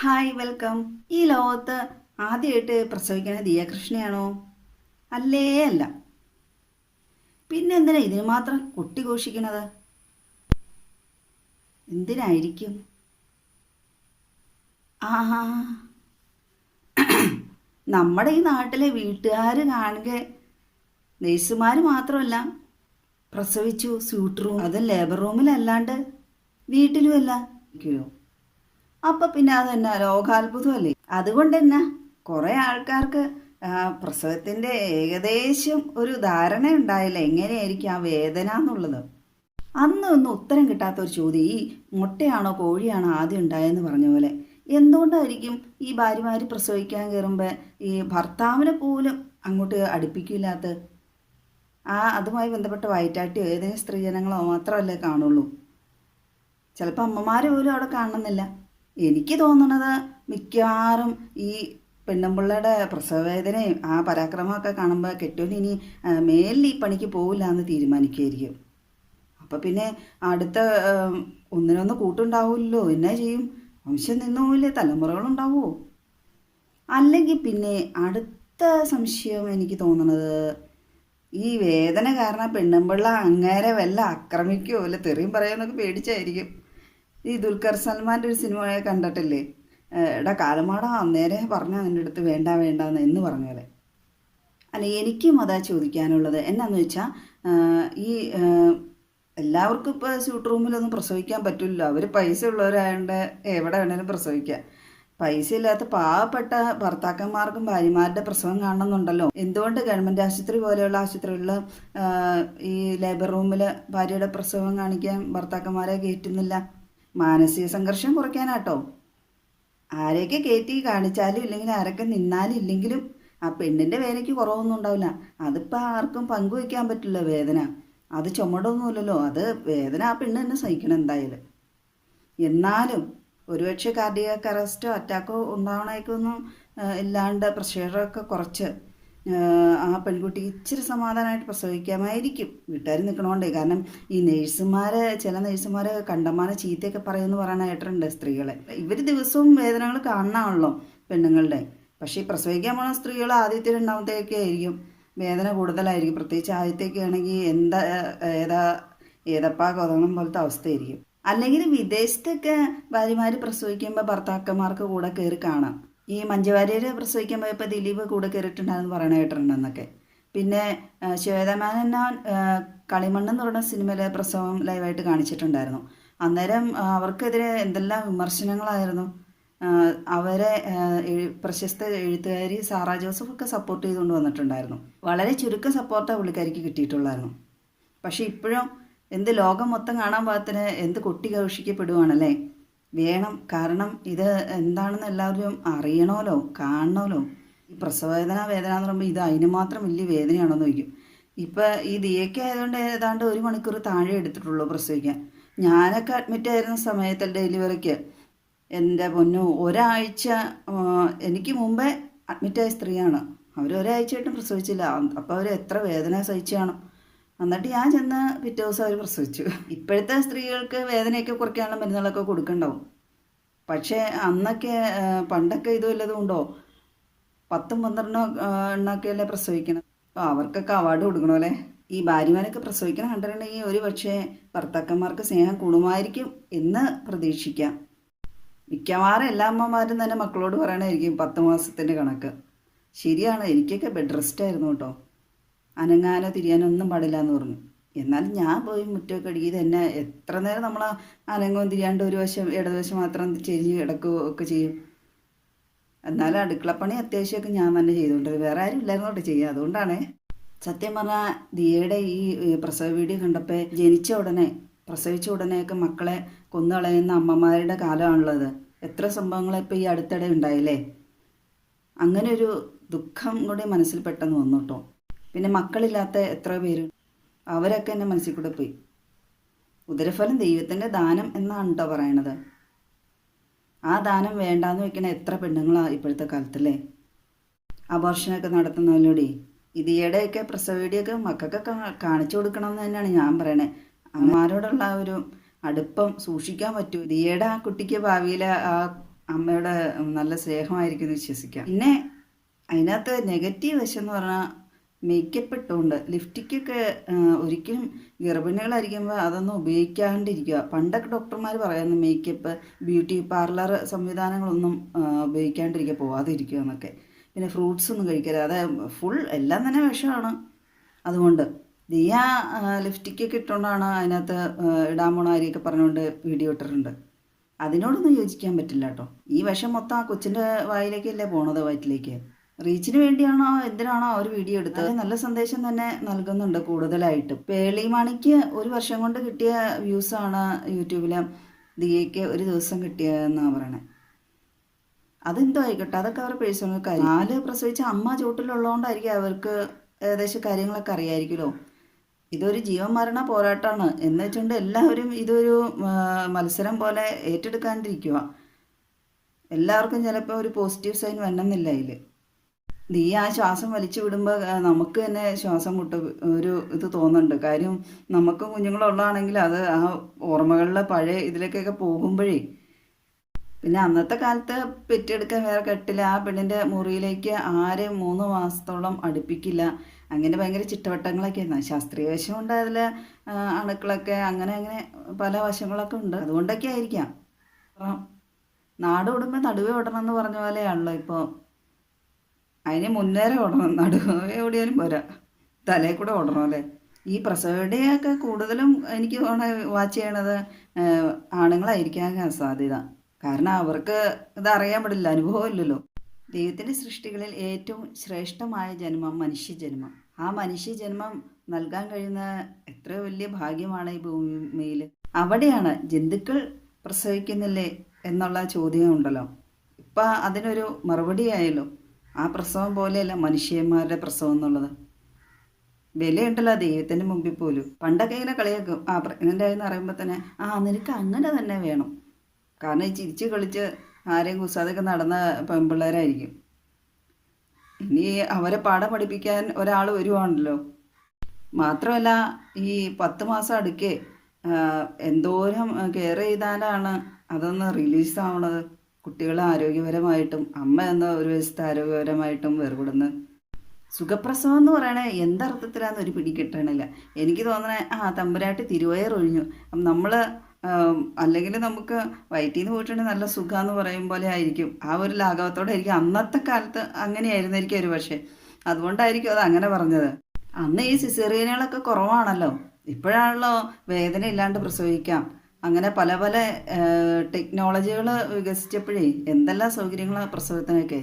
Hi welcome ഈ ലോകത്ത് ആദ്യമായിട്ട് പ്രസവിക്കുന്ന ദിയാകൃഷ്ണയാണോ? അല്ലേ അല്ല. പിന്നെ എന്തിനാ ഇതിന് മാത്രം കുട്ടി ഘോഷിക്കണത് എന്തിനായിരിക്കും? ആ നമ്മുടെ ഈ നാട്ടിലെ വീട്ടുകാർ കാണുക. നേഴ്സുമാർ മാത്രമല്ല പ്രസവിച്ചു സ്യൂട്ട് റൂം അതും ലേബർ റൂമിലല്ലാണ്ട് വീട്ടിലുമല്ല. അപ്പൊ പിന്നെ അത് തന്നെ ലോകാത്ഭുതമല്ലേ? അതുകൊണ്ട് തന്നെ കുറെ ആൾക്കാർക്ക് പ്രസവത്തിന്റെ ഏകദേശം ഒരു ധാരണ ഉണ്ടായില്ല എങ്ങനെയായിരിക്കും ആ വേദന എന്നുള്ളത്. അന്ന് ഒന്നും ഉത്തരം കിട്ടാത്ത ഒരു ചോദ്യം ഈ മുട്ടയാണോ കോഴിയാണോ ആദ്യം ഉണ്ടായെന്ന് പറഞ്ഞ പോലെ? എന്തുകൊണ്ടായിരിക്കും ഈ ഭാര്യമാർ പ്രസവിക്കാൻ കയറുമ്പോൾ ഈ ഭർത്താവിനെ പോലും അങ്ങോട്ട് അടുപ്പിക്കില്ലാത്ത ആ അതുമായി ബന്ധപ്പെട്ട വയറ്റാട്ടിയോ ഏതെങ്കിലും സ്ത്രീജനങ്ങളോ മാത്രമല്ലേ കാണുള്ളൂ. ചിലപ്പോൾ അമ്മമാരെ പോലും അവിടെ കാണുന്നില്ല എനിക്ക് തോന്നുന്നത് മിക്കവാറും ഈ പെണ്ണുമ്പിള്ളയുടെ പ്രസവവേദനയും ആ പരാക്രമമൊക്കെ കാണുമ്പോൾ കെട്ടോൻ ഇനി മേലിൽ ഈ പണിക്ക് പോവില്ല എന്ന് തീരുമാനിക്കുമായിരിക്കും അപ്പം പിന്നെ അടുത്ത ഒന്നിനൊന്ന് കൂട്ടുണ്ടാവില്ലല്ലോ എന്നാ ചെയ്യും? വംശം നിന്നുമില്ലേ തലമുറകളുണ്ടാവുമോ അല്ലെങ്കിൽ പിന്നെ അടുത്ത സംശയം എനിക്ക് തോന്നുന്നത് ഈ വേദന കാരണം പെണ്ണുമ്പിള്ള അങ്ങേരെ വല്ല ആക്രമിക്കുമോ അല്ല തെറിയും പറയുമെന്നൊക്കെ പേടിച്ചായിരിക്കും. ഈ ദുൽഖർ സൽമാന്റെ ഒരു സിനിമ കണ്ടിട്ടില്ലേ? എടാ കാലമാടാ അന്നേരെ പറഞ്ഞു അതിന്റെ അടുത്ത് വേണ്ട വേണ്ട എന്ന് എന്ന് പറഞ്ഞ പോലെ അല്ല എനിക്കും അതാ ചോദിക്കാനുള്ളത്. എന്നാന്ന് വെച്ചാൽ ഈ എല്ലാവർക്കും ഇപ്പോൾ സ്യൂട്ട് റൂമിലൊന്നും പ്രസവിക്കാൻ പറ്റില്ല അവർ പൈസ ഉള്ളവരായതുകൊണ്ട് എവിടെ വേണേലും പ്രസവിക്കാം. പൈസ ഇല്ലാത്ത പാവപ്പെട്ട ഭർത്താക്കന്മാർക്കും ഭാര്യമാരുടെ പ്രസവം കാണണമെന്നുണ്ടല്ലോ. എന്തുകൊണ്ട് ഗവൺമെന്റ് ആശുപത്രി പോലെയുള്ള ആശുപത്രികളിൽ ഈ ലേബർ റൂമിൽ ഭാര്യയുടെ പ്രസവം കാണിക്കാൻ ഭർത്താക്കന്മാരെ കയറ്റുന്നില്ല? മാനസിക സംഘർഷം കുറയ്ക്കാനാട്ടോ. ആരെയൊക്കെ കയറ്റി കാണിച്ചാലും ഇല്ലെങ്കിൽ ആരൊക്കെ നിന്നാലും ഇല്ലെങ്കിലും ആ പെണ്ണിന്റെ വേദനയ്ക്ക് കുറവൊന്നും ഉണ്ടാവില്ല. അതിപ്പോൾ ആർക്കും പങ്കുവയ്ക്കാൻ പറ്റില്ല വേദന. അത് ചുമടൊന്നുമില്ലല്ലോ. അത് വേദന ആ പെണ്ണ് തന്നെ സഹിക്കണം എന്തായാലും. എന്നാലും ഒരുപക്ഷെ കാർഡിയാക് അറസ്റ്റോ അറ്റാക്കോ ഉണ്ടാവണേക്കൊന്നും ഇല്ലാണ്ട് പ്രഷറൊക്കെ കുറച്ച് ആ, പെൺകുട്ടി ഇച്ചിരി സമാധാനമായിട്ട് പ്രസവിക്കാമായിരിക്കും. വീട്ടുകാർ നിൽക്കണോണ്ടേ കാരണം ഈ നേഴ്സുമാർ ചില നേഴ്സുമാർ കണ്ടമാന ചീത്തയൊക്കെ പറയുമെന്ന് പറയാൻ കേട്ടിട്ടുണ്ട് സ്ത്രീകളെ. ഇവർ ദിവസവും വേദനകൾ കാണണമാണല്ലോ പെണ്ണുങ്ങളുടെ. പക്ഷേ പ്രസവിക്കാൻ പോണ സ്ത്രീകൾ ആദ്യത്തെ രണ്ടാമത്തെയൊക്കെ ആയിരിക്കും. വേദന കൂടുതലായിരിക്കും. പ്രത്യേകിച്ച് ആദ്യത്തേക്ക് ആണെങ്കിൽ എന്താ ഏതാ ഏതപ്പാ കൊതങ്ങും പോലത്തെ അവസ്ഥയായിരിക്കും. അല്ലെങ്കിൽ വിദേശത്തൊക്കെ ഭാര്യമാർ പ്രസവിക്കുമ്പോൾ ഭർത്താക്കന്മാർക്ക് കൂടെ കയറി കാണാം. ഈ മഞ്ജുവാര്യർ പ്രസവിക്കാൻ പോയപ്പോൾ ദിലീപ് കൂടെ കയറിയിട്ടുണ്ടായിരുന്നു പറയണ കേട്ടിട്ടുണ്ടെന്നൊക്കെ. പിന്നെ ശ്വേതമേനൻ കളിമണ്ണ് എന്ന് പറയുന്ന സിനിമയിലെ പ്രസവം ലൈവായിട്ട് കാണിച്ചിട്ടുണ്ടായിരുന്നു. അന്നേരം അവർക്കെതിരെ എന്തെല്ലാം വിമർശനങ്ങളായിരുന്നു. അവരെ പ്രശസ്ത എഴുത്തുകാരി സാറ ജോസഫ് ഒക്കെ സപ്പോർട്ട് ചെയ്തുകൊണ്ട് വന്നിട്ടുണ്ടായിരുന്നു. വളരെ ചുരുക്കം സപ്പോർട്ടാണ് പുള്ളിക്കാരിക്ക് കിട്ടിയിട്ടുള്ളായിരുന്നു. പക്ഷേ ഇപ്പോഴും എന്ത് ലോകം മൊത്തം കാണാൻ പാകത്തിന് എന്ത് കൊട്ടി ഘോഷിക്കപ്പെടുവാണല്ലേ? വേണം. കാരണം ഇത് എന്താണെന്ന് എല്ലാവരും അറിയണമല്ലോ കാണണമല്ലോ. ഈ പ്രസവവേദന വേദന എന്ന് പറയുമ്പോൾ ഇത് അതിന് മാത്രം വലിയ വേദനയാണോ എന്ന് ചോദിക്കും. ഇപ്പം ഈ ദിയൊക്കെ ആയതുകൊണ്ട് ഏതാണ്ട് ഒരു മണിക്കൂർ താഴെ എടുത്തിട്ടുള്ളൂ പ്രസവിക്കാൻ. ഞാനൊക്കെ അഡ്മിറ്റ് ആയിരുന്ന സമയത്ത് ഡെലിവറിക്ക് എന്റെ പൊന്നു ഒരാഴ്ച എനിക്ക് മുമ്പേ അഡ്മിറ്റായ സ്ത്രീയാണ്. അവർ ഒരാഴ്ചയായിട്ടും പ്രസവിച്ചില്ല. അപ്പോൾ അവർ എത്ര വേദന സഹിച്ചാണ്. എന്നിട്ട് ഞാൻ ചെന്ന് പിറ്റേ ദിവസം അവർ പ്രസവിച്ചു. ഇപ്പോഴത്തെ സ്ത്രീകൾക്ക് വേദനയൊക്കെ കുറയ്ക്കാനുള്ള മരുന്നുകളൊക്കെ കൊടുക്കണ്ടാവും. പക്ഷേ അന്നൊക്കെ പണ്ടൊക്കെ ഇത് വല്ലതും ഉണ്ടോ? പത്തും പന്ത്രണ്ടോ എണ്ണൊക്കെ അല്ലേ പ്രസവിക്കണം അപ്പോൾ അവർക്കൊക്കെ അവാർഡ് കൊടുക്കണമല്ലേ ഈ ഭാര്യമാരൊക്കെ പ്രസവിക്കണം കണ്ടിട്ടുണ്ടെങ്കിൽ ഒരു പക്ഷേ ഭർത്താക്കന്മാർക്ക് സ്നേഹം കൂടുമായിരിക്കും എന്ന് പ്രതീക്ഷിക്കാം. മിക്കവാറും എല്ലാ അമ്മമാരും തന്നെ മക്കളോട് പറയണമായിരിക്കും പത്ത് മാസത്തിന്റെ കണക്ക്. ശരിയാണ് എനിക്കൊക്കെ ബെഡ് റെസ്റ്റ് ആയിരുന്നു കേട്ടോ. അനങ്ങാനോ തിരിയാനൊന്നും പാടില്ല എന്ന് പറഞ്ഞു. എന്നാലും ഞാൻ പോയി മുറ്റമൊക്കെ അടിക്കി തന്നെ എത്ര നേരം നമ്മൾ അനങ്ങവും തിരിയാണ്ട് ഒരു വശം ഇടതുവശം മാത്രം ചെരിഞ്ഞ് കിടക്കുകയോ ഒക്കെ ചെയ്യും. എന്നാലും അടുക്കളപ്പണി അത്യാവശ്യമൊക്കെ ഞാൻ തന്നെ ചെയ്തുകൊണ്ടത് വേറെ ആരും ഇല്ലായിരുന്നു കേട്ടോ ചെയ്യുക അതുകൊണ്ടാണേ സത്യം പറഞ്ഞാൽ ദിയയുടെ ഈ ഈ പ്രസവ വീഡിയോ കണ്ടപ്പോൾ ജനിച്ച ഉടനെ പ്രസവിച്ച ഉടനെയൊക്കെ മക്കളെ കൊന്നുകളയുന്ന അമ്മമാരുടെ കാലമാണുള്ളത്. എത്ര സംഭവങ്ങളെ ഇപ്പോൾ ഈ അടുത്തിടെ ഉണ്ടായില്ലേ? അങ്ങനെ ഒരു ദുഃഖം കൂടി മനസ്സിൽ പെട്ടെന്ന് വന്നു കേട്ടോ. പിന്നെ മക്കളില്ലാത്ത എത്ര പേര്? അവരൊക്കെ എന്റെ മനസ്സിൽ കൂടെ പോയി. ഉദരഫലം ദൈവത്തിന്റെ ദാനം എന്നാണ് കേട്ടോ പറയണത്. ആ ദാനം വേണ്ടാന്ന് വെക്കണ എത്ര പെണ്ണുങ്ങളാണ് ഇപ്പോഴത്തെ കാലത്തല്ലേ? അബോർഷനൊക്കെ നടത്തുന്നതിലൂടെ ഇതിയുടെയൊക്കെ പ്രസവീടിയൊക്കെ മക്കൾക്കൊക്കെ കാണിച്ചു കൊടുക്കണം എന്ന് തന്നെയാണ് ഞാൻ പറയണേ. അമ്മമാരോടുള്ള ആ ഒരു അടുപ്പം സൂക്ഷിക്കാൻ പറ്റൂ. ദിയയുടെ ആ കുട്ടിക്ക് ഭാവിയിലെ ആ അമ്മയുടെ നല്ല സ്നേഹമായിരിക്കും എന്ന് വിശ്വസിക്കാം. പിന്നെ അതിനകത്ത് നെഗറ്റീവ് വശം എന്ന് പറഞ്ഞാൽ മേക്കപ്പ് ഇട്ടുകൊണ്ട് ലിഫ്റ്റിക്കൊക്കെ ഒരിക്കലും ഗർഭിണികളായിരിക്കുമ്പോൾ അതൊന്നും ഉപയോഗിക്കാണ്ടിരിക്കുക. പണ്ടൊക്കെ ഡോക്ടർമാർ പറയുന്നു മേക്കപ്പ് ബ്യൂട്ടി പാർലർ സംവിധാനങ്ങളൊന്നും ഉപയോഗിക്കാണ്ടിരിക്കുക പോവാതിരിക്കുക എന്നൊക്കെ. പിന്നെ ഫ്രൂട്ട്സ് ഒന്നും കഴിക്കരുത്. അത് ഫുൾ എല്ലാം തന്നെ വിഷമാണ്. അതുകൊണ്ട് ദിയ ലിഫ്റ്റിക്കൊക്കെ ഇട്ടുകൊണ്ടാണ് അതിനകത്ത് ഇടാൻ പോണ കാര്യമൊക്കെ പറഞ്ഞുകൊണ്ട് വീഡിയോ ഇട്ടിട്ടുണ്ട്. അതിനോടൊന്നും യോജിക്കാൻ പറ്റില്ല കേട്ടോ. ഈ വിഷം മൊത്തം ആ കൊച്ചിന്റെ വായിലേക്കല്ലേ പോണത് വയറ്റിലേക്ക്? റീച്ചിന് വേണ്ടിയാണോ എന്തിനാണോ അവർ വീഡിയോ എടുത്തത്? നല്ല സന്ദേശം തന്നെ നൽകുന്നുണ്ട് കൂടുതലായിട്ടും. പേളി മണിക്ക് ഒരു വർഷം കൊണ്ട് കിട്ടിയ വ്യൂസ് ആണ് യൂട്യൂബിൽ ദിയയ്ക്ക് ഒരു ദിവസം കിട്ടിയതെന്നാണ് പറയണേ. അതെന്തോ ആയിക്കോട്ടെ അതൊക്കെ അവരുടെ പേഴ്സണൽ കാര്യം. നാല് പ്രസവിച്ച അമ്മ ചൂട്ടിലുള്ളതുകൊണ്ടായിരിക്കും അവർക്ക് ഏകദേശം കാര്യങ്ങളൊക്കെ അറിയായിരിക്കുമല്ലോ. ഇതൊരു ജീവൻ മരണ പോരാട്ടമാണ് എന്ന് വെച്ചുകൊണ്ട് എല്ലാവരും ഇതൊരു മത്സരം പോലെ ഏറ്റെടുക്കാണ്ടിരിക്കുക എല്ലാവർക്കും ചിലപ്പോൾ ഒരു പോസിറ്റീവ് സൈൻ വരണമെന്നില്ല അതിൽ നീ ആ ശ്വാസം വലിച്ചു വിടുമ്പോൾ നമുക്ക് തന്നെ ശ്വാസം മുട്ട ഒരു ഇത് തോന്നുന്നുണ്ട്. കാര്യം നമുക്ക് കുഞ്ഞുങ്ങളുള്ളതാണെങ്കിൽ അത് ആ ഓർമ്മകളിലെ പഴയ ഇതിലേക്കൊക്കെ പോകുമ്പോഴേ. പിന്നെ അന്നത്തെ കാലത്ത് പെറ്റെടുക്കാൻ വേറെ കെട്ടില്ല. ആ പെണ്ണിന്റെ മുറിയിലേക്ക് ആരെ മൂന്ന് മാസത്തോളം അടുപ്പിക്കില്ല. അങ്ങനെ ഭയങ്കര ചിട്ടവട്ടങ്ങളൊക്കെ ആയിരുന്നു. ശാസ്ത്രീയ വശം ഉണ്ട് അതിൽ അണുക്കളൊക്കെ അങ്ങനെ അങ്ങനെ പല വശങ്ങളൊക്കെ ഉണ്ട്. അതുകൊണ്ടൊക്കെ ആയിരിക്കാം. നാട് ഓടുമ്പോൾ നടുവേ ഓടണം എന്ന് പറഞ്ഞ പോലെയാണല്ലോ ഇപ്പോൾ അതിന് മുന്നേറെ ഓടണം. നടുവേ എവിടെയാലും പോരാ. തലയിൽ കൂടെ ഓടണം അല്ലേ? ഈ പ്രസവയുടെയൊക്കെ കൂടുതലും എനിക്ക് വാച്ച് ചെയ്യണത് ആണുങ്ങളായിരിക്കാൻ സാധ്യത. കാരണം അവർക്ക് ഇത് അറിയാൻ പാടില്ല അനുഭവമില്ലല്ലോ ദൈവത്തിന്റെ സൃഷ്ടികളിൽ ഏറ്റവും ശ്രേഷ്ഠമായ ജന്മം മനുഷ്യജന്മം. ആ മനുഷ്യജന്മം നൽകാൻ കഴിയുന്ന എത്ര വലിയ ഭാഗ്യമാണ് ഈ ഭൂമിയിൽ. അവിടെയാണ് ജന്തുക്കൾ പ്രസവിക്കുന്നില്ലേ എന്നുള്ള ചോദ്യം ഉണ്ടല്ലോ. ഇപ്പം അതിനൊരു മറുപടി ആയല്ലോ. ആ പ്രസവം പോലെയല്ല മനുഷ്യന്മാരുടെ പ്രസവം എന്നുള്ളത്. വിലയുണ്ടല്ലോ ദൈവത്തിന്റെ മുമ്പിൽ പോലും. പണ്ടൊക്കെ ഇങ്ങനെ കളിയാക്കും. ആ പ്രഗ്നന്റ് ആയെന്ന് പറയുമ്പോൾ തന്നെ ആ നിനക്ക് അങ്ങനെ തന്നെ വേണം. കാരണം ഈ ചിരിച്ച് കളിച്ച് ആരെയും കുസാതൊക്കെ നടന്ന പെൺപിള്ളേരായിരിക്കും. ഇനി അവരെ പാഠം പഠിപ്പിക്കാൻ ഒരാൾ വരുവാണല്ലോ. മാത്രമല്ല ഈ പത്ത് മാസം അടുക്കേ എന്തോരം കെയർ ചെയ്താലാണ് അതൊന്ന് റിലീസ് ആവണത് കുട്ടികൾ ആരോഗ്യപരമായിട്ടും അമ്മ എന്ന ഒരു വശത്ത് ആരോഗ്യപരമായിട്ടും വേർപെടുന്നത് സുഖപ്രസവം എന്ന് പറയണേ എന്തർത്ഥത്തിലാന്ന് ഒരു പിടി കിട്ടണില്ല. എനിക്ക് തോന്നണേ ആ തമ്പുരാട്ടി തിരുവയർ ഒഴിഞ്ഞു. നമ്മൾ അല്ലെങ്കിൽ നമുക്ക് വയറ്റിൽ നിന്ന് പോയിട്ടുണ്ടെങ്കിൽ നല്ല എന്ന് പറയും പോലെ ആയിരിക്കും. ആ ഒരു ലാഘവത്തോടെ ആയിരിക്കും. അന്നത്തെ കാലത്ത് അങ്ങനെയായിരുന്നായിരിക്കും ഒരു പക്ഷേ. അതുകൊണ്ടായിരിക്കും അത് അങ്ങനെ പറഞ്ഞത്. അന്ന് ഈ സിസേറിയനുകളൊക്കെ കുറവാണല്ലോ. ഇപ്പോഴാണല്ലോ വേദന ഇല്ലാണ്ട് പ്രസവിക്കാം. അങ്ങനെ പല പല ടെക്നോളജികൾ വികസിച്ചപ്പോഴേ എന്തെല്ലാം സൗകര്യങ്ങളാണ് പ്രസവത്തിനൊക്കെ?